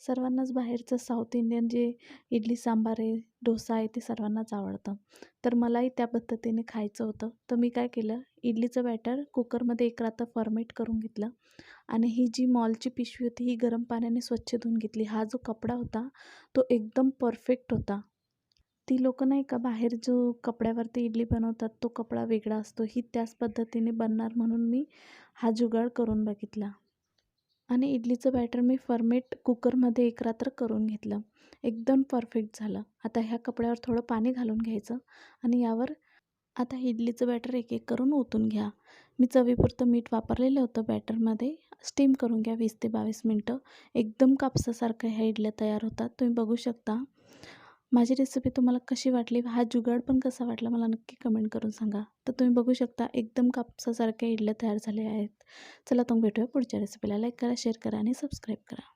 सर्वांनाच बाहेरचं south Indian जे इडली सांबार आहे डोसा आहे ते सर्वांनाच आवडतं. तर मलाही त्या पद्धतीने खायचं होतं. तर मी काय केलं इडलीचं बॅटर कुकरमध्ये एक रात्र फर्मेट करून घेतलं आणि ही जी मॉलची पिशवी होती ही गरम पाण्याने स्वच्छ धुवून घेतली. हा जो कपडा होता तो एकदम परफेक्ट होता. ती लोकं नाही का बाहेर जो कपड्यावरती इडली बनवतात तो कपडा वेगळा असतो. ही त्याच पद्धतीने बनणार म्हणून मी हा जुगाड करून बघितला. आणि इडलीचं बॅटर मी फर्मेट कुकरमध्ये एक रात्र करून घेतलं. एकदम परफेक्ट झालं. आता ह्या कपड्यावर थोडं पाणी घालून घ्यायचं आणि यावर आता इडलीचं बॅटर एक एक करून ओतून घ्या. मी चवीपुरतं मीठ वापरलेलं होतं बॅटरमध्ये. स्टीम करून घ्या वीस ते बावीस मिनटं. एकदम कापसासारखं ह्या इडल्या तयार होतात. तुम्ही बघू शकता. माझी रेसिपी तुम्हाला कशी वाटली? हा जुगाड पण कसा वाटला? मला नक्की कमेंट करून सांगा. तर तुम्ही बघू शकता एकदम कापसासारख्या इडल्या तयार झाल्या आहेत. चला तुम्ही भेटूया पुढच्या रेसिपीला लाईक करा शेअर करा आणि सबस्क्राईब करा.